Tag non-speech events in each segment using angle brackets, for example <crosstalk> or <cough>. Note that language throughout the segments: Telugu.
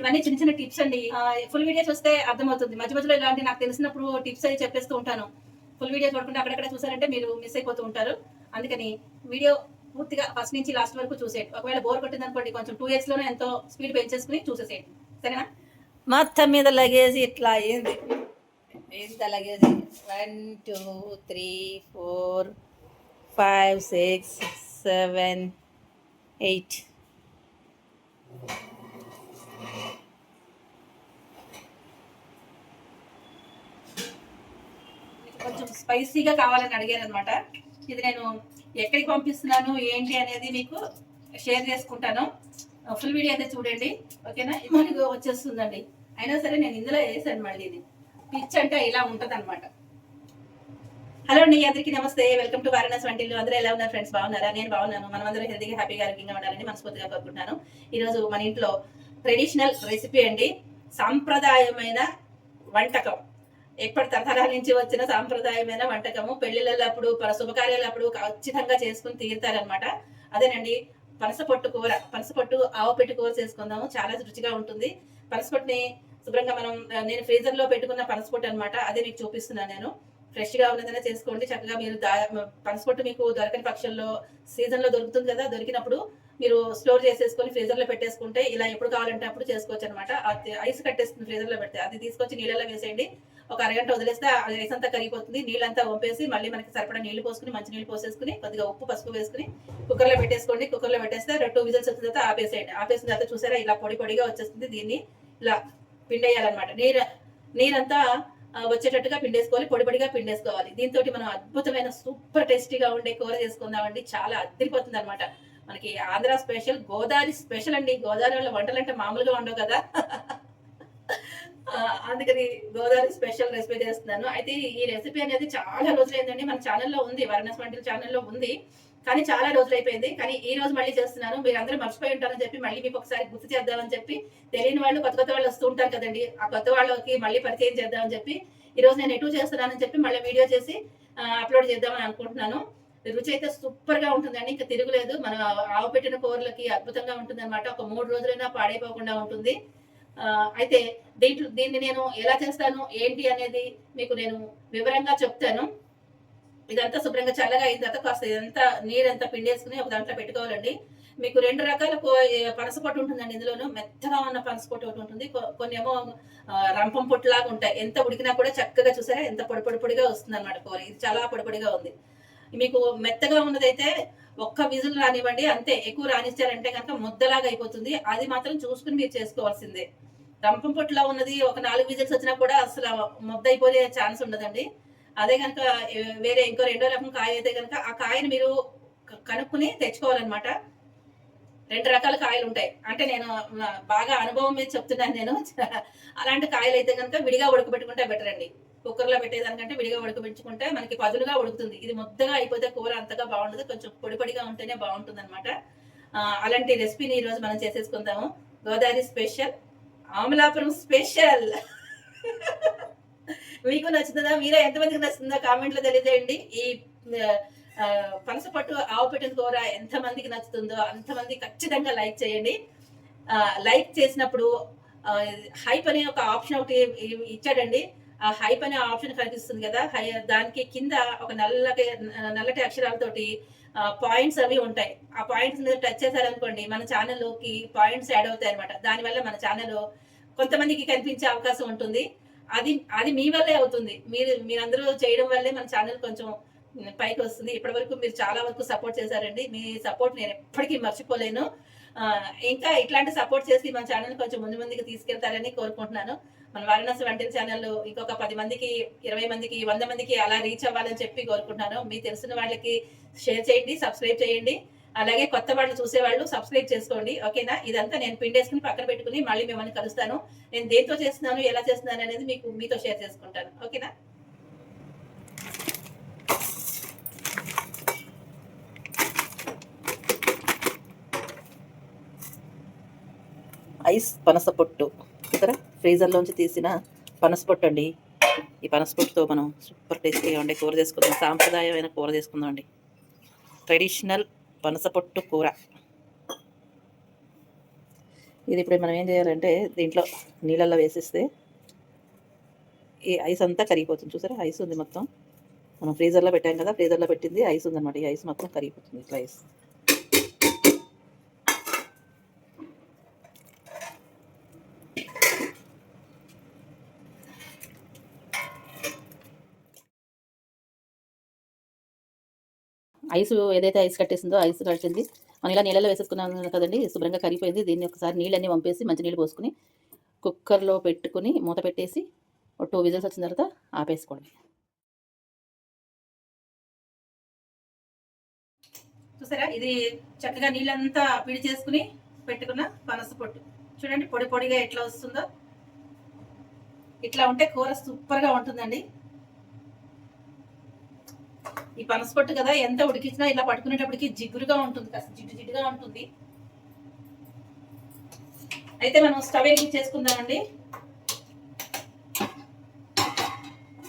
ఇవన్నీ చిన్న చిన్న టిప్స్ అండి. ఫుల్ వీడియో చూస్తే అర్థమవుతుంది. మధ్య మధ్యలో ఇలాంటి నాకు తెలిసినప్పుడు టిప్స్ అవి చెప్పేస్తూ ఉంటాను. ఫుల్ వీడియో చూడకుండా అక్కడక్కడ చూసారంటే మీరు మిస్ అయిపోతూ ఉంటారు. అందుకని వీడియో పూర్తిగా ఫస్ట్ నుంచి లాస్ట్ వరకు చూసేయండి. ఒకవేళ బోర్ కొట్టింది అనుకోండి కొంచెం టూ ఇయర్స్లోనే ఎంతో స్పీడ్ పెంచేసుకుని చూసేసేయండి. సరేనా? మొత్తం మీద లగేజ్ ఇట్లా అయింది. ఎంత luggage one two three four five six seven eight కొంచెం స్పైసీగా కావాలని అడిగారు అనమాట ఇది నేను ఎక్కడికి పంపిస్తున్నాను ఏంటి అనేది మీకు షేర్ చేసుకుంటాను. ఫుల్ వీడియో అయితే చూడండి. ఓకేనా? మనకు వచ్చేస్తుందండి. అయినా సరే నేను ఇందులో వేసాను మళ్ళీ ఇది. పిచ్ అంటే ఇలా ఉంటుంది అనమాట హలో అండి అందరికీ నమస్తే. వెల్కమ్ టు వారణాసి వంటిల్లు అందరూ ఎలా ఉన్నారు ఫ్రెండ్స్ బాగున్నారా? నేను బాగున్నాను. మనం అందరూ హెల్తీగా హ్యాపీగా ఆరోగ్యంగా ఉండాలని మనస్ఫూర్తిగా కోరుకుంటున్నాను. ఈరోజు మన ఇంట్లో ట్రెడిషనల్ రెసిపీ అండి. సాంప్రదాయమైన వంటకం. ఎప్పటి తరతరాల నుంచి వచ్చిన సాంప్రదాయమైన వంటకము పెళ్ళిళ్ళప్పుడు శుభకార్యాలప్పుడు ఖచ్చితంగా చేసుకుని తీరుతారనమాట అదేనండి పనసపొట్టు కూర పనసపొట్టు ఆవపెట్టు కూర చేసుకుందాము. చాలా రుచిగా ఉంటుంది. పనసపొట్టుని శుభ్రంగా మనం నేను ఫ్రీజర్లో పెట్టుకున్న పనసపొట్టు అనమాట అదే మీకు చూపిస్తున్నాను నేను. ఫ్రెష్గా ఉన్నదైనా చేసుకోండి. చక్కగా మీరు పనసపొట్టు మీకు దొరకని పక్షంలో సీజన్లో దొరుకుతుంది కదా దొరికినప్పుడు మీరు స్టోర్ చేసేసుకొని ఫ్రీజర్లో పెట్టేసుకుంటే ఇలా ఎప్పుడు కావాలంటే అప్పుడు చేసుకోవచ్చు అనమాట ఐస్ కట్టేస్తుంది ఫ్రీజర్లో పెడితే అది తీసుకొచ్చి నీళ్ళలో వేసేయండి. ఒక అరగంట వదిలేస్తే రైస్ అంతా కరిగిపోతుంది. నీళ్ళంతా వంపేసి మళ్ళీ మనకి సరిపడా నీళ్ళు పోసుకుని మంచి నీళ్ళు పోసేసుకుని కొద్దిగా ఉప్పు పసుపు వేసుకుని కుక్కర్లో పెట్టేసుకోండి. కుక్కర్లో పెట్టేస్తే టూ విజిల్స్ వచ్చిన తర్వాత ఆపేసేయండి. ఆపేసిన తర్వాత చూసారా ఇలా పొడి పొడిగా వచ్చేస్తుంది. దీన్ని ఇలా పిండేయాలన్నమాట. నీరు నీరంతా వచ్చేటట్టుగా పిండేసుకోవాలి. పొడి పొడిగా పిండేసుకోవాలి. దీంతో మనం అద్భుతమైన సూపర్ టేస్టీగా ఉండే కూర చేసుకుందామండి. చాలా అద్దరిపోతుంది అనమాట మనకి ఆంధ్ర స్పెషల్ గోదావరి స్పెషల్ అండి. గోదావరి వంటలు అంటే మామూలుగా ఉండవు కదా. <laughs> అందుకని గోదావరి స్పెషల్ రెసిపీ చేస్తున్నాను. అయితే ఈ రెసిపీ అనేది చాలా రోజులైందండి. మన ఛానల్లో ఉంది వర్ణస్ వంటల ఛానల్లో ఉంది. కానీ చాలా రోజులు అయిపోయింది కానీ ఈ రోజు మళ్ళీ చేస్తున్నాను. మీరు అందరూ మర్చిపోయి ఉంటారని చెప్పి మళ్ళీ మీకు ఒకసారి గుర్తు చేద్దామని చెప్పి తెలియని వాళ్ళు కొత్త కొత్త వాళ్ళు వస్తూ ఉంటారు కదండి. ఆ కొత్త వాళ్ళకి మళ్ళీ పరిచయం చేద్దామని చెప్పి ఈ రోజు నేను ఎటు చేస్తున్నానని చెప్పి మళ్ళీ వీడియో చేసి అప్లోడ్ చేద్దామని అనుకుంటున్నాను. రుచి అయితే సూపర్గా ఉంటుందండి. ఇంకా తిరుగులేదు. మన ఆవు పెట్టిన కూరలకి అద్భుతంగా ఉంటుంది అనమాట ఒక మూడు రోజులైనా పాడైపోకుండా ఉంటుంది. అయితే దీంట్లో దీన్ని నేను ఎలా చేస్తాను? ఏంటి అనేది మీకు నేను వివరంగా చెప్తాను. ఇదంతా శుభ్రంగా చల్లగా అయిన తర్వాత కాస్త ఇదంతా నీరంతా పిండేసుకుని ఒక దాంట్లో పెట్టుకోవాలండి. మీకు రెండు రకాల పనసపొట్టు ఉంటుందండి ఇందులోను. మెత్తగా ఉన్న పనసపొట్టు ఒకటి ఉంటుంది. కొన్ని ఏమో రంపం పొట్టులాగా ఉంటాయి. ఎంత ఉడికినా కూడా చక్కగా చూసారా? ఎంత పొడి పొడి పొడిగా వస్తుంది అనమాట కూర. ఇది చాలా పొడి పొడిగా ఉంది. మీకు మెత్తగా ఉన్నదైతే ఒక్క విజిల్ రానివ్వండి అంతే. ఎక్కువ రానిచ్చారంటే కనుక ముద్దలాగా అయిపోతుంది. అది మాత్రం చూసుకుని మీరు చేసుకోవాల్సిందే. రంపం పొట్టులా ఉన్నది ఒక నాలుగు విజిల్స్ వచ్చినా కూడా అసలు ముద్ద అయిపోయే ఛాన్స్ ఉండదండి. అదే కనుక వేరే ఇంకో రెండో రకం కాయ అయితే కనుక ఆ కాయని మీరు కనుక్కుని తెచ్చుకోవాలన్నమాట. రెండు రకాల కాయలు ఉంటాయి. అంటే నేను బాగా అనుభవం మీద చెప్తున్నాను నేను. <laughs> అలాంటి కాయలు అయితే కనుక విడిగా ఉడకబెట్టుకుంటే బెటర్ అండి కుక్కర్లో పెట్టేదానికంటే విడిగా ఉడకబెట్టుకుంటే మనకి పదులుగా ఉడుకుతుంది. ఇది ముద్దగా అయిపోతే కూర అంతగా బాగుండదు. కొంచెం పొడి పొడిగా ఉంటేనే బాగుంటుంది అనమాట అలాంటి రెసిపీని ఈ రోజు మనం చేసేసుకుందాము. Godavari special Amalapuram special. మీకు నచ్చుతుందా? మీరే ఎంతమందికి నచ్చుతుందో కామెంట్లో తెలియజేయండి. ఈ పనసపట్టు ఆవు పెట్టిన కూర ఎంత మందికి నచ్చుతుందో అంతమంది ఖచ్చితంగా లైక్ చేయండి. లైక్ చేసినప్పుడు హైప్ అనే ఒక ఆప్షన్ ఒకటి ఇచ్చాడండి. హైప్ అనే ఆప్షన్ కనిపిస్తుంది కదా. హై దానికి కింద ఒక నల్లటి నల్లటి అక్షరాలతోటి పాయింట్స్ అవి ఉంటాయి. ఆ పాయింట్స్ మీద టచ్ చేశారనుకోండి మన ఛానల్లోకి పాయింట్స్ యాడ్ అవుతాయి అనమాట దానివల్ల మన ఛానల్ కొంతమందికి కనిపించే అవకాశం ఉంటుంది. అది అది మీ వల్లే అవుతుంది. మీరు మీరందరూ చేయడం వల్లే మన ఛానల్ కొంచెం పైకి వస్తుంది. ఇప్పటి వరకు మీరు చాలా వరకు సపోర్ట్ చేశారండి. మీ సపోర్ట్ నేను ఎప్పటికీ మర్చిపోలేను. ఇంకా ఇట్లాంటి సపోర్ట్ చేసి మన ఛానల్ కొంచెం ముందు ముందుకు తీసుకెళ్తారని కోరుకుంటున్నాను. మన వారణాసి వంటల ఛానల్ ఇంకొక పది మందికి ఇరవై మందికి వంద మందికి అలా రీచ్ అవ్వాలని చెప్పి కోరుకుంటున్నాను. మీ తెలిసిన వాళ్ళకి షేర్ చేయండి సబ్స్క్రైబ్ చేయండి. అలాగే కొత్త వాళ్ళు చూసేవాళ్ళు సబ్స్క్రైబ్ చేసుకోండి. ఓకేనా ఇదంతా నేను పిండేసుకుని పక్కన పెట్టుకుని మళ్ళీ మిమ్మల్ని కలుస్తాను. నేను దేంతో చేస్తున్నాను ఎలా చేస్తున్నాను అనేది మీకు మీతో షేర్ చేసుకుంటాను. ఓకేనా ఐస్ పనసపొట్టు ఇక్కడ ఫ్రీజర్లోంచి తీసిన పనసపొట్టు అండి ఈ పనసపొట్టుతో మనం సూపర్ టేస్టీగా ఉండే కూర చేసుకుందాం. సాంప్రదాయమైన కూర చేసుకుందాం అండి ట్రెడిషనల్ పనసపొట్టు కూర. ఇది ఇప్పుడు మనం ఏం చేయాలంటే దీంట్లో నీళ్ళల్లో వేసేస్తే ఈ ఐస్ అంతా కరిగిపోతుంది. చూసారా? ఐస్ ఉంది మొత్తం. మనం ఫ్రీజర్లో పెట్టాం కదా ఫ్రీజర్లో పెట్టింది ఐస్ ఉందన్నమాట. ఈ ఐస్ మొత్తం కరిగిపోతుంది ఇట్లా ఐస్ ఐస్ ఏదైతే ఐస్ కట్టేసిందో ఐస్ కట్టింది మనం ఇలా నీళ్ళలో వేసేసుకున్నాం కదండి శుభ్రంగా కరిగిపోయింది. దీన్ని ఒకసారి నీళ్ళన్నీ పంపేసి మంచి నీళ్ళు పోసుకుని కుక్కర్లో పెట్టుకుని మూత పెట్టేసి ఒక టూ విజిల్స్ వచ్చిన తర్వాత ఆపేసుకోండి. చూసారా? ఇది చక్కగా నీళ్ళంతా పిడి చేసుకుని పెట్టుకున్న పనస పొట్టు. చూడండి పొడి పొడిగా ఎట్లా వస్తుందో. ఇట్లా ఉంటే కూర సూపర్గా ఉంటుందండి. ఈ పనసపొట్టు కదా ఎంత ఉడికించినా ఇలా పట్టుకునేటప్పటికి జిగురుగా ఉంటుంది కాస్త జిడ్డు జిడ్డుగా ఉంటుంది. అయితే మనం స్టవ్ చేసుకుందామండి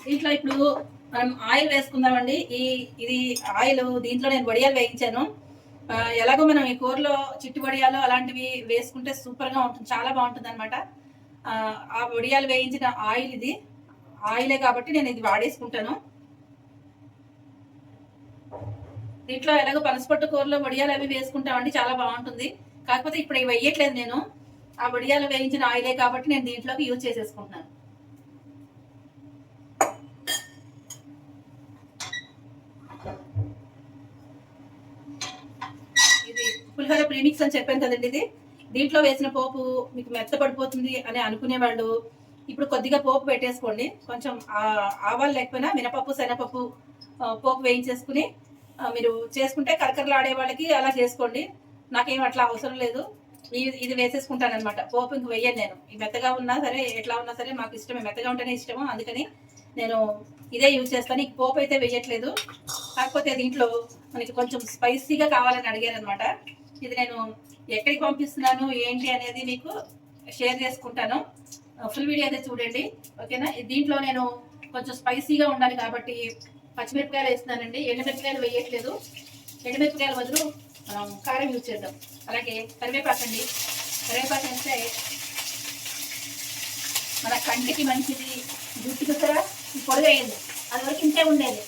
దీంట్లో ఇప్పుడు మనం ఆయిల్ వేసుకుందామండి. ఈ ఇది ఆయిల్ దీంట్లో నేను వడియాలు వేయించాను. ఎలాగో మనం ఈ కూరలో చిట్టు వడియాలు అలాంటివి వేసుకుంటే సూపర్గా ఉంటుంది చాలా బాగుంటుంది అనమాట ఆ వడియాలు వేయించిన ఆయిల్ ఇది. ఆయిలే కాబట్టి నేను ఇది వాడేసుకుంటాను. దీంట్లో ఎలాగో పనసపట్టు కూరలో వడియాలు అవి వేసుకుంటామండి చాలా బాగుంటుంది. కాకపోతే ఇప్పుడు ఇవి వేయట్లేదు నేను. ఆ వడియాలు వేయించిన ఆయిలే కాబట్టి నేను దీంట్లోకి యూజ్ చేసేసుకుంటున్నాను. ఇది పులిహోర ప్రీమిక్స్ అని చెప్పాను కదండి ఇది. దీంట్లో వేసిన పోపు మీకు మెత్తపడిపోతుంది అని అనుకునేవాళ్ళు ఇప్పుడు కొద్దిగా పోపు పెట్టేసుకోండి. కొంచెం ఆవాలు లేకపోయినా మినపప్పు శనగపప్పు పోపు వేయించేసుకుని మీరు చేసుకుంటే కరకరలాడే వాళ్ళకి అలా చేసుకోండి. నాకేం అట్లా అవసరం లేదు. ఇది వేసేసుకుంటాను అనమాట పోపు ఇంక వెయ్యను నేను. మెత్తగా ఉన్నా సరే ఎట్లా ఉన్నా సరే మాకు ఇష్టమే. మెత్తగా ఉంటేనే ఇష్టము. అందుకని నేను ఇదే యూజ్ చేస్తాను. ఈ పోపు అయితే వేయట్లేదు. కాకపోతే దీంట్లో మనకి కొంచెం స్పైసీగా కావాలని అడిగారు అనమాట ఇది నేను ఎక్కడికి పంపిస్తున్నాను? ఏంటి అనేది మీకు షేర్ చేసుకుంటాను. ఫుల్ వీడియో అయితే చూడండి. ఓకేనా? దీంట్లో నేను కొంచెం స్పైసీగా ఉండాలి కాబట్టి పచ్చిమిరపకాయలు వేస్తున్నానండి. ఎండుమిరపకాయలు వేయట్లేదు. ఎండుమిరపకాయల బదులు మనం కారం యూజ్ చేద్దాం. అలాగే కరివేపాకు అండి. కరివేపాకు వేస్తే మన కంటికి మంచిది. జుట్టు చూసారా? పొడిగా అయింది. అది వరకు ఇంతే ఉండేది.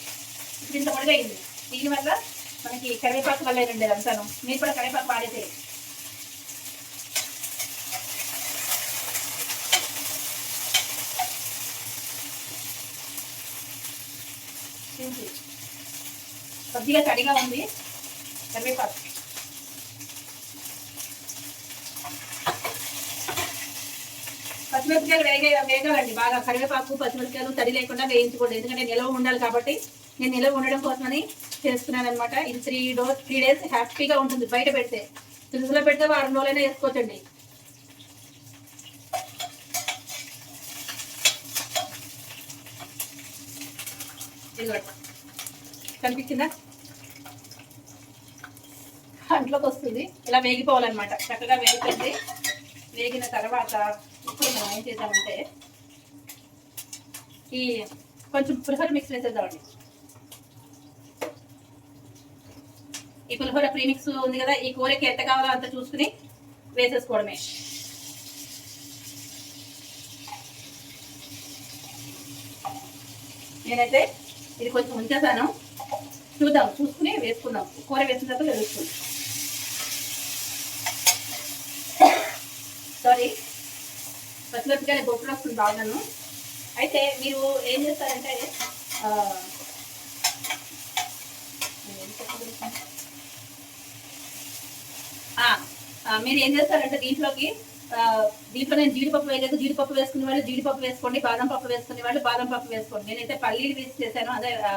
ఇప్పుడు ఇంత పొడిగయింది దీనివల్ల మనకి కరివేపాకు వల్ల ఉండేది అంతాను. మీరు కూడా కరివేపాకు వాడేదే కొద్దిగా తడిగా ఉంది. కరివేపాకు. పచ్చిమిరపకాయలు వేగే వేగాలండి బాగా. కరివేపాకు పచ్చిమిరపకాయలు తడి లేకుండా వేయించుకోండి. ఎందుకంటే నిలవ ఉండాలి కాబట్టి నేను నిలవ ఉండడం కోసమని చేస్తున్నాను అనమాట ఇది త్రీ డో త్రీ డేస్ హ్యాపీగా ఉంటుంది బయట పెడితే. ఫ్రిడ్జ్లో పెడితే వారం రోజులైనా వేసుకోవచ్చండి. కనిపించిందా? అంట్లోకి వస్తుంది. ఇలా వేగిపోవాలన్నమాట. చక్కగా వేగుతుంది. వేగిన తర్వాత ఇప్పుడు మనం ఏం చేద్దామంటే ఈ కొంచెం పులిహోర మిక్స్ వేసేద్దామండి ఈ పులిహోర ప్రీమిక్స్ ఉంది కదా ఈ కూరకి ఎంత కావాలో అంత చూసుకుని వేసేసుకోవడమే. నేనైతే ఇది కొంచెం ఉంచేసాను చూద్దాం చూసుకుని వేసుకుందాం. కూర వేసిన తర్వాత తెలుస్తుంది సారీ పచ్చిమిరపకాయలు గొప్పలు వస్తుంది బాగున్నాను అయితే మీరు ఏం చేస్తారంటే ఆ, మీరు ఏం చేస్తారంటే దీంట్లోకి దీంట్లో నేను జీడిపప్పు వేయలేదు జీడిపప్పు వేసుకునే వాళ్ళు జీడిపప్పు వేసుకోండి బాదం పప్పు వేసుకునే వాళ్ళు బాదం పప్పు వేసుకోండి. నేనైతే పల్లీలు వేసి చేశాను అదే ఆ,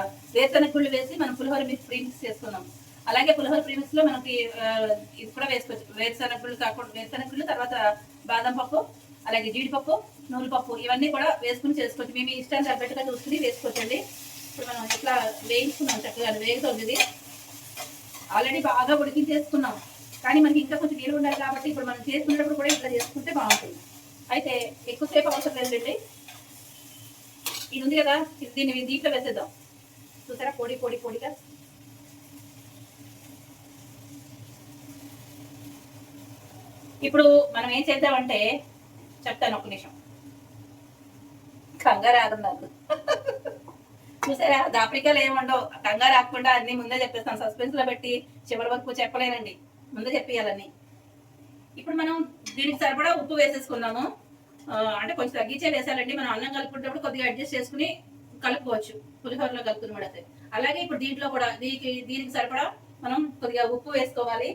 గుళ్ళు వేసి మనం పులిహోర మిక్స్ ప్రీమిక్స్ చేసుకున్నాం. అలాగే పులిహోర ప్రీమిక్స్లో మనకి ఇది కూడా వేసుకోవచ్చు. వేరుశనగ గుళ్ళు కాకుండా వేరుశనగ గుళ్ళు తర్వాత బాదం పప్పు అలాగే జీడిపప్పు నూనెపప్పు ఇవన్నీ కూడా వేసుకుని చేసుకోవచ్చు. మేము ఇష్టం తగ్గట్టుగా చూసుకుని వేసుకోవచ్చండి. ఇప్పుడు మనం ఇట్లా వేయించుకున్నాం చక్కగా వేగుతుంది ఇది. ఆల్రెడీ బాగా ఉడికించేసుకున్నాం. కానీ మనకి ఇంకా కొంచెం నీళ్ళు ఉండాలి కాబట్టి ఇప్పుడు మనం చేసుకునేటప్పుడు కూడా ఇట్లా చేసుకుంటే బాగుంటుంది. అయితే ఎక్కువసేపు అవసరం లేదండి. ఇది ఉంది కదా దీన్ని దీంట్లో వేసేద్దాం. చూసారా? పొడి పొడి పొడిగా ఇప్పుడు మనం ఏం చేద్దామంటే చెప్తాను ఒక నిమిషం. కంగారు ఆడున్నారు చూసారా? దాపరికాలు ఏముండవు కంగారు ఆకుండా అన్ని ముందే చెప్పేస్తాను. సస్పెన్స్లో పెట్టి చివరి వరకు చెప్పలేనండి. ముందే చెప్పేయాలని ఇప్పుడు మనం దీనికి సరిపడా ఉప్పు వేసేసుకున్నాము అంటే కొంచెం తగ్గించే వేసాలండి. మనం అన్నం కలుపుకున్నప్పుడు కొద్దిగా అడ్జస్ట్ చేసుకుని కలుపుకోవచ్చు. పులిహోరలో కలుపుకుని అలాగే ఇప్పుడు దీంట్లో కూడా దీనికి దీనికి సరిపడా మనం కొద్దిగా ఉప్పు వేసుకోవాలి.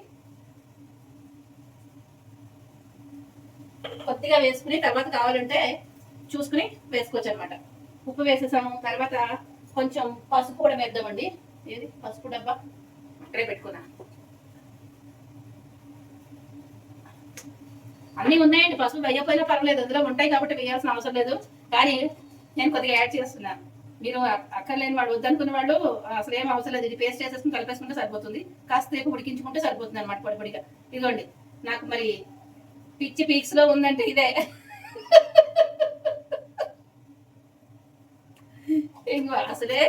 కొద్దిగా వేసుకుని తర్వాత కావాలంటే చూసుకుని వేసుకోవచ్చు అనమాట ఉప్పు వేసేసాము తర్వాత కొంచెం పసుపు కూడా వేద్దామండి. ఏది? పసుపు డబ్బా? అక్కడే పెట్టుకున్నా. అన్నీ ఉన్నాయండి పసుపు వేయకపోయినా పర్వాలేదు అందులో ఉంటాయి కాబట్టి వేయాల్సిన అవసరం లేదు. కానీ నేను కొద్దిగా యాడ్ చేస్తున్నాను మీరు అక్కర్లేని వాడు వద్దనుకున్న వాళ్ళు అసలు ఏం అవసరం లేదు. ఇది పేస్ట్ చేసేసుకుని కలిపేసుకుంటే సరిపోతుంది. కాస్త సేపు ఉడికించుకుంటే సరిపోతుంది అనమాట పొడి పొడిగా. ఇదిగోండి నాకు మరి పిచ్చి పీక్స్లో ఉందంటే ఇదే. అసలే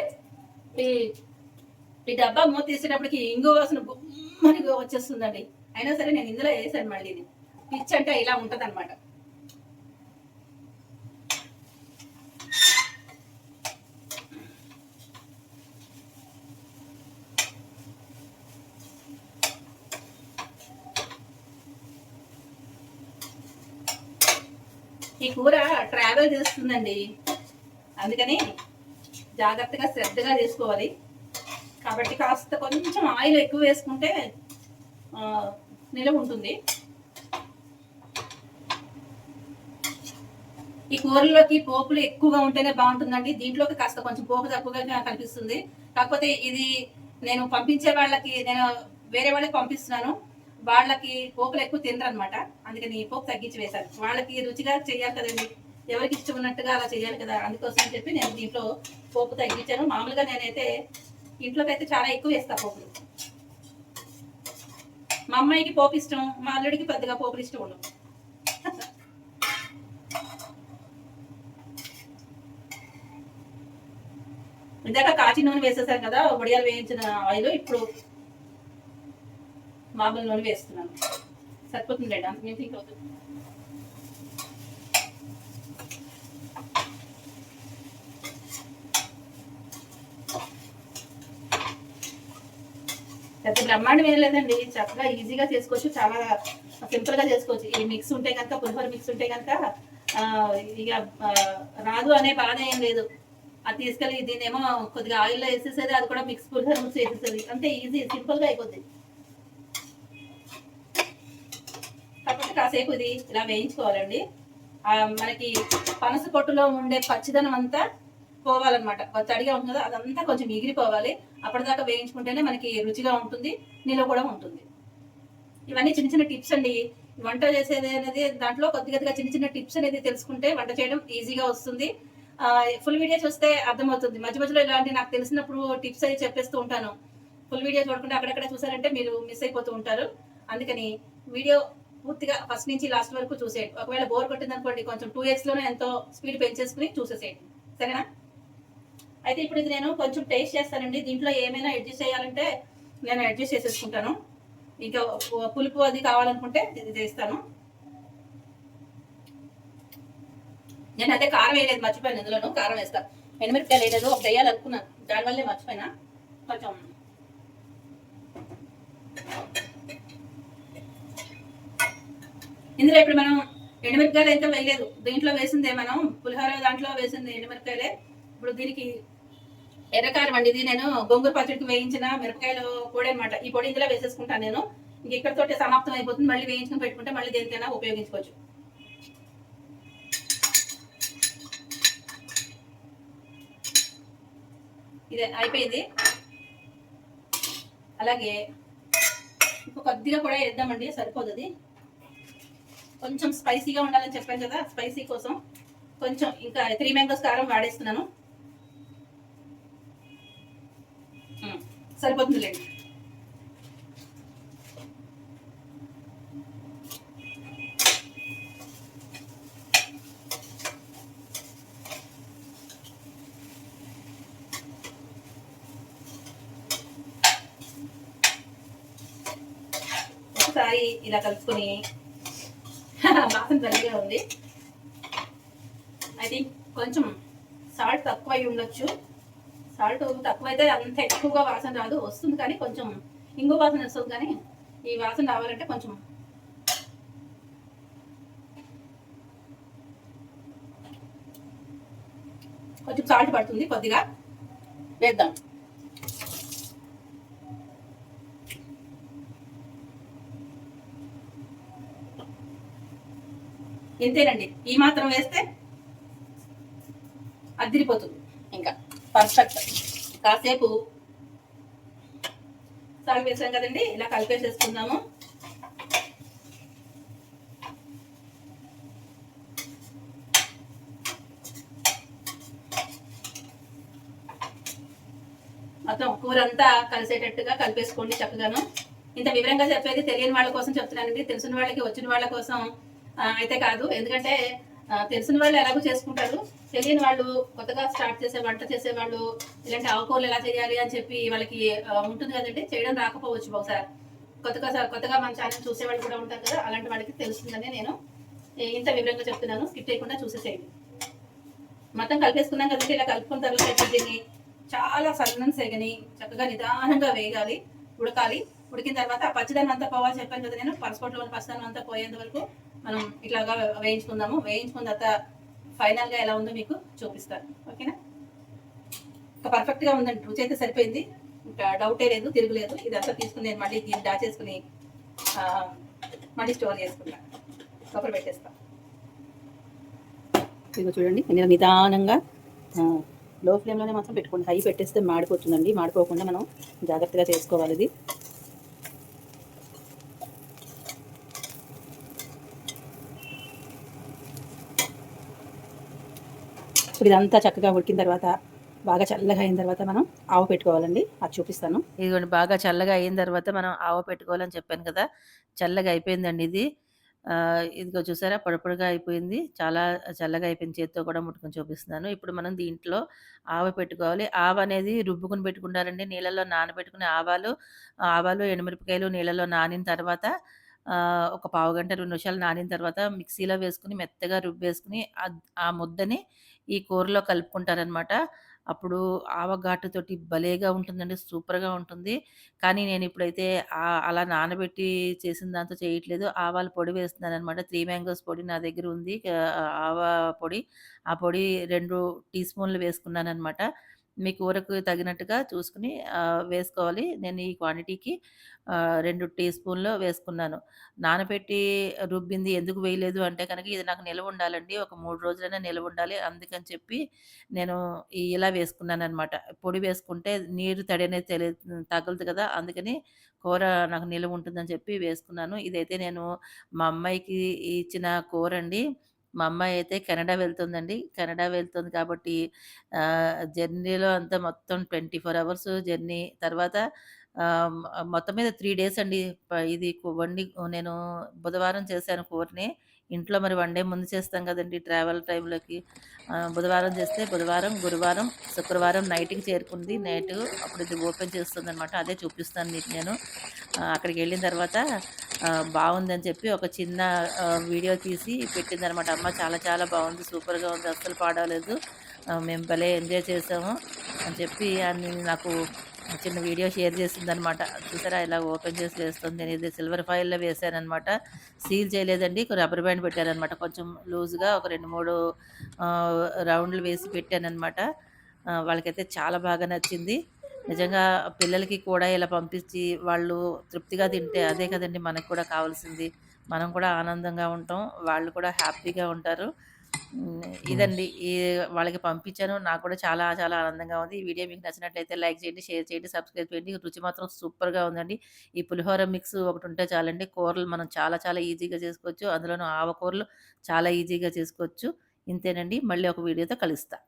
ఈ ఈ డబ్బా మూత తీసేటప్పటికి ఇంగు వాసన గుమ్మని వచ్చేస్తుందండి. అయినా సరే నేను ఇందులో వేసాను మళ్ళీ ఇది పిచ్ అంటే ఇలా ఉంటది అనమాట కూర ట్రావెల్ చేస్తుందండి. అందుకని జాగ్రత్తగా శ్రద్ధగా చేసుకోవాలి. కాబట్టి కాస్త కొంచెం ఆయిల్ ఎక్కువ వేసుకుంటే నిలవ ఉంటుంది. ఈ కూరల్లోకి పోపులు ఎక్కువగా ఉంటేనే బాగుంటుందండి. దీంట్లోకి కాస్త కొంచెం పోపు తక్కువగా కనిపిస్తుంది. కాకపోతే ఇది నేను పంపించే వాళ్ళకి నేను వేరే వాళ్ళకి పంపిస్తున్నాను. వాళ్ళకి పోపులు ఎక్కువ తినరు అనమాట అందుకని ఈ పోపు తగ్గించి వేశాను వాళ్ళకి రుచిగా చేయాలి కదండి. ఎవరికి ఇష్టం ఉన్నట్టుగా అలా చేయాలి కదా అందుకోసం అని చెప్పి నేను దీంట్లో పోపు తగ్గించాను. మామూలుగా నేనైతే ఇంట్లోకి అయితే చాలా ఎక్కువ వేస్తా పోపులు. మా అమ్మాయికి పోపు ఇష్టం మా అల్లుడికి పెద్దగా పోపులు ఇష్టం ఉండవు. ఇందాక కాచి నూనె వేసేసాను కదా వడియాలు వేయించిన ఆయిల్. ఇప్పుడు బాబుల నూనె వేస్తున్నాను. సరిపోతుంది అంత మించి ఇంకా అవుతుంది. పెద్ద బ్రహ్మాండం ఏం లేదండి. చక్కగా ఈజీగా చేసుకోవచ్చు. చాలా సింపుల్గా చేసుకోవచ్చు. ఈ మిక్స్ ఉంటే కనుక పులిహోర మిక్స్ ఉంటే కనుక ఇక రాదు అనే బాధ ఏం లేదు. అది తీసుకెళ్ళి దీన్ని ఏమో కొద్దిగా ఆయిల్లో వేసేసేది అది కూడా మిక్స్ పులిహోర మిక్స్ వేసేసేది అంటే ఈజీ సింపుల్గా కాకపోతే కాసేపు ఇది ఇలా వేయించుకోవాలండి. మనకి పనస పొట్టులో ఉండే పచ్చిదనం అంతా పోవాలన్నమాట. తడిగా ఉంటుంది అదంతా కొంచెం ఎగిరిపోవాలి. అప్పటిదాకా వేయించుకుంటేనే మనకి రుచిగా ఉంటుంది నీలో కూడా ఉంటుంది. ఇవన్నీ చిన్న చిన్న టిప్స్ అండి. వంట చేసేది అనేది దాంట్లో కొద్దిగా చిన్న చిన్న టిప్స్ అనేది తెలుసుకుంటే వంట చేయడం ఈజీగా వస్తుంది. ఫుల్ వీడియో చూస్తే అర్థమవుతుంది. మధ్య మధ్యలో ఇలాంటి నాకు తెలిసినప్పుడు టిప్స్ అయితే చెప్పేస్తూ ఉంటాను. ఫుల్ వీడియో చూడకుండా అక్కడక్కడ చూసారంటే మీరు మిస్ అయిపోతూ ఉంటారు. అందుకని వీడియో పూర్తిగా ఫస్ట్ నుంచి లాస్ట్ వరకు చూసేయండి. ఒకవేళ బోర్ కొట్టింది అనుకోండి కొంచెం టూ ఇయర్స్లోనే ఎంతో స్పీడ్ పెంచేసుకుని చూసేసేయండి. సరేనా? అయితే ఇప్పుడు ఇది నేను కొంచెం టేస్ట్ చేస్తానండి. దీంట్లో ఏమైనా అడ్జస్ట్ చేయాలంటే నేను అడ్జస్ట్ చేసేసుకుంటాను. ఇంకా పులుపు అది కావాలనుకుంటే ఇది చేస్తాను. నేను అదే కారం వేయలేదు మర్చిపోయాను ఇందులోను. కారం వేస్తా. లేదు వేయలేదు ఒక వేయాలనుకున్నాను. దానివల్లే మర్చిపోయినా. కొంచెం ఇందులో ఇప్పుడు మనం ఎండుమిరపకాయలు అయితే వేయలేదు. దీంట్లో వేసిందే మనం. పులిహోర దాంట్లో వేసింది ఎండుమిరపకాయలే. ఇప్పుడు దీనికి ఎర్రకారం అండి. ఇది నేను గోంగూర పచ్చడికి వేయించిన మిరపకాయలు పొడి అనమాట ఈ పొడి ఇందులో వేసేసుకుంటాను నేను. ఇంక ఇక్కడతోటి సమాప్తం అయిపోతుంది. మళ్ళీ వేయించుకుని పెట్టుకుంటే మళ్ళీ దేనికైనా ఉపయోగించుకోవచ్చు. ఇది అయిపోయింది. అలాగే ఇప్పుడు కొద్దిగా కూడా వేద్దామండి. సరిపోతుంది కొంచెం స్పైసీగా ఉండాలని చెప్పాను కదా స్పైసీ కోసం కొంచెం ఇంకా త్రీ మ్యాంగోస్ కారం వాడేస్తున్నాను. సరిపోతుంది సరిపోతుందిలేండి ఒకసారి ఇలా కలుపుకొని వాసన తల్లిగా ఉంది. అది కొంచెం సాల్ట్ తక్కువ అయి ఉండొచ్చు. సాల్ట్ తక్కువ అయితే అంత ఎక్కువగా వాసన రాదు. వస్తుంది కానీ కొంచెం ఇంకో వాసన వస్తుంది కానీ ఈ వాసన రావాలంటే కొంచెం కొంచెం సాల్ట్ పడుతుంది కొద్దిగా. వేద్దాం. ఇంతేనండి. ఈ మాత్రం వేస్తే అదిరిపోతుంది ఇంకా పర్ఫెక్ట్. కాసేపు సాగు వేసాం కదండి. ఇలా కలిపేసేసుకుందాము. మొత్తం కూర అంతా కలిసేటట్టుగా కలిపేసుకోండి చక్కగాను. ఇంత వివరంగా చెప్పేది తెలియని వాళ్ళ కోసం చెప్తున్నానండి. తెలిసిన వాళ్ళకి వచ్చిన వాళ్ళ కోసం అయితే కాదు. ఎందుకంటే తెలిసిన వాళ్ళు ఎలాగో చేసుకుంటారు. తెలియని వాళ్ళు కొత్తగా స్టార్ట్ చేసే వంట చేసే వాళ్ళు ఇలాంటి ఆకుకూరలు ఎలా చేయాలి అని చెప్పి వాళ్ళకి ఉంటుంది కదండి. చేయడం రాకపోవచ్చు బహుశా. కొత్తగా కొత్తగా మన ఛానల్ చూసేవాళ్ళు కూడా ఉంటారు కదా అలాంటి వాళ్ళకి తెలుస్తుందని నేను ఇంత వివరంగా చెప్తున్నాను. స్కిప్ చేయకుండా చూసేసేయండి. మొత్తం కలిపేసుకున్నాం కదండి. ఇలా కలుపుకున్న తర్వాత దీన్ని చాలా సన్నని సెగని చక్కగా నిదానంగా వేయాలి ఉడకాలి. ఉడికిన తర్వాత ఆ పచ్చిదనం అంతా పోవాలి చెప్పాను కదా నేను. పరస్పోట్లో పచ్చదనం అంతా పోయేంత వరకు మనం ఇట్లాగా వేయించుకుందాము. వేయించుకున్న తర్వాత ఫైనల్గా ఎలా ఉందో మీకు చూపిస్తాను. ఓకేనా? ఇంకా పర్ఫెక్ట్గా ఉందండి. రుచి అయితే సరిపోయింది. ఇంకా డౌటే లేదు తిరుగులేదు. ఇదంతా తీసుకుని నేను మళ్ళీ దీన్ని దాచేసుకుని ఆ, మళ్ళీ స్టోర్ చేసుకుంటాను లోపల పెట్టేస్తాను ఇదిగో చూడండి నేను నిదానంగా లో ఫ్లేమ్లోనే మాత్రం పెట్టుకోండి. హై పెట్టేస్తే మాడిపోతుందండి. మాడిపోకుండా మనం జాగ్రత్తగా చేసుకోవాలి ఇది. ఇప్పుడు ఇదంతా చక్కగా ఉడికిన తర్వాత బాగా చల్లగా అయిన తర్వాత మనం ఆవు పెట్టుకోవాలండి. అది చూపిస్తాను. ఇదిగోండి బాగా చల్లగా అయిన తర్వాత మనం ఆవ పెట్టుకోవాలని చెప్పాను కదా చల్లగా అయిపోయిందండి ఇది. ఇదిగో చూసారా పొడపొడగా అయిపోయింది. చాలా చల్లగా అయిపోయింది చేత్తో కూడా ముట్టుకొని చూపిస్తున్నాను. ఇప్పుడు మనం దీంట్లో ఆవ పెట్టుకోవాలి. ఆవ అనేది రుబ్బుకుని పెట్టుకుంటారండి. నీళ్ళలో నానబెట్టుకుని ఆవాలు ఆవాలు ఎండుమిరపకాయలు నీళ్ళలో నానిన తర్వాత ఒక పావు గంట రెండు నిమిషాలు నానిన తర్వాత మిక్సీలో వేసుకుని మెత్తగా రుబ్బేసుకుని ఆ ముద్దని ఈ కూరలో కలుపుకుంటారనమాట అప్పుడు ఆవ ఘాటుతోటి భలేగా ఉంటుందండి సూపర్‌గా ఉంటుంది. కానీ నేను ఇప్పుడైతే అలా నానబెట్టి చేసిన దాంతో చేయట్లేదు. ఆవాల పొడి వేస్తున్నాను అనమాట త్రీ మ్యాంగోస్ పొడి నా దగ్గర ఉంది. ఆవ పొడి. ఆ పొడి రెండు టీ స్పూన్లు వేసుకున్నాను అనమాట మీ కూరకు తగినట్టుగా చూసుకుని వేసుకోవాలి. నేను ఈ క్వాంటిటీకి రెండు టీ స్పూన్లు వేసుకున్నాను. నానబెట్టి రుబ్బింది ఎందుకు వేయలేదు అంటే కనుక ఇది నాకు నిలవ ఉండాలండి. ఒక మూడు రోజులైనా నిలవ ఉండాలి. అందుకని చెప్పి నేను ఇలా వేసుకున్నాను అనమాట పొడి వేసుకుంటే నీరు తడి అనేది తెలి తగలదు కదా! అందుకని కూర నాకు నిలవ ఉంటుందని చెప్పి వేసుకున్నాను. ఇదైతే నేను మా అమ్మాయికి ఇచ్చిన కూర అండి మా అమ్మాయి అయితే కెనడా వెళ్తుందండి. కెనడా వెళ్తుంది కాబట్టి జర్నీలో అంతా మొత్తం 24 అవర్స్ జర్నీ. తర్వాత మొత్తం మీద త్రీ డేస్ అండి. ఇది వండి నేను బుధవారం చేశాను కూరని. ఇంట్లో మరి వన్ డే ముందు చేస్తాం కదండి ట్రావెల్ టైంలోకి బుధవారం చేస్తే బుధవారం, గురువారం, శుక్రవారం నైట్‌కి చేరుకుంది. నైట్ అప్పుడు ఇది ఓపెన్ చేస్తుంది అనమాట అదే చూపిస్తాను మీకు నేను. అక్కడికి వెళ్ళిన తర్వాత బాగుందని చెప్పి ఒక చిన్న వీడియో తీసి పెట్టిందనమాట. అమ్మ చాలా చాలా బాగుంది సూపర్‌గా ఉంది. అస్సలు పాడలేదు మేము భలే ఎంజాయ్ చేసాము అని చెప్పి అని నాకు చిన్న వీడియో షేర్ చేసిందనమాట. చూసారా ఇలా ఓపెన్ చేసి వేస్తుంది. నేను ఇది సిల్వర్ ఫాయిల్‌లో వేసానమాట సీల్ చేయలేదండి. రబ్బర్ బ్యాండ్ పెట్టారనమాట కొంచెం లూజ్‌గా ఒక రెండు మూడు రౌండ్‌లు వేసి పెట్టానమాట వాళ్ళకైతే చాలా బాగా నచ్చింది. నిజంగా పిల్లలకి కూడా ఇలా పంపించి వాళ్ళు తృప్తిగా తింటే అదే కదండీ మనకు కూడా కావాల్సింది. మనం కూడా ఆనందంగా ఉంటాం. వాళ్ళు కూడా హ్యాపీగా ఉంటారు. ఇదండి. ఈ వాళ్ళకి పంపించాను. నాకు కూడా చాలా చాలా ఆనందంగా ఉంది. ఈ వీడియో మీకు నచ్చినట్లయితే లైక్ చేయండి, షేర్ చేయండి, సబ్స్క్రైబ్ చేయండి. రుచి మాత్రం సూపర్‌గా ఉందండి. ఈ పులిహోర మిక్స్ ఒకటి ఉంటే చాలండి. కూరలు మనం చాలా చాలా ఈజీగా చేసుకోవచ్చు. అందులోనూ ఆవకూరలు చాలా ఈజీగా చేసుకోవచ్చు. ఇంతేనండి. మళ్ళీ ఒక వీడియోతో కలుస్తాను